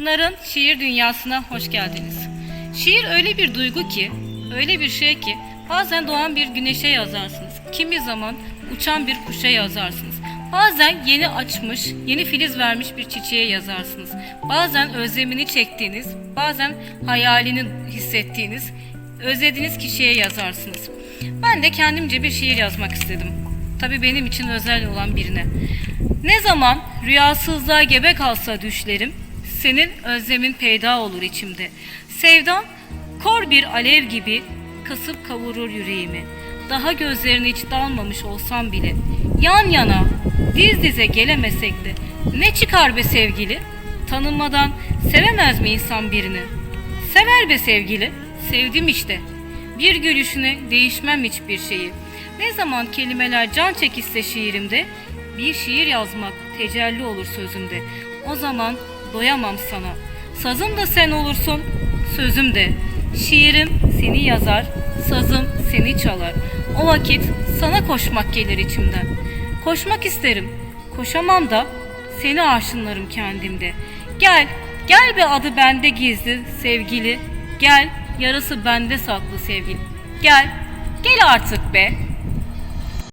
Pınar'ın şiir dünyasına hoş geldiniz. Şiir öyle bir duygu ki, öyle bir şey ki bazen doğan bir güneşe yazarsınız. Kimi zaman uçan bir kuşa yazarsınız. Bazen yeni açmış, yeni filiz vermiş bir çiçeğe yazarsınız. Bazen özlemini çektiğiniz, bazen hayalini hissettiğiniz, özlediğiniz kişiye yazarsınız. Ben de kendimce bir şiir yazmak istedim. Tabii benim için özel olan birine. Ne zaman rüyasızlığa gebe kalsa düşlerim, senin özlemin peyda olur içimde. Sevdan kor bir alev gibi kasıp kavurur yüreğimi. Daha gözlerine hiç dalmamış olsam bile, yan yana, diz dize gelemesek de ne çıkar be sevgili? Tanınmadan sevemez mi insan birini? Sever be sevgili, sevdim işte. Bir gülüşüne değişmem hiçbir şeyi. Ne zaman kelimeler can çekişse şiirimde, bir şiir yazmak tecelli olur sözümde. O zaman doyamam sana. Sazım da sen olursun, sözüm de. Şiirim seni yazar, sazım seni çalar. O vakit sana koşmak gelir içimden. Koşmak isterim, koşamam da seni aşınlarım kendimde. Gel, gel be adı bende gizli sevgili. Gel, yarısı bende saklı sevgili. Gel, gel artık be.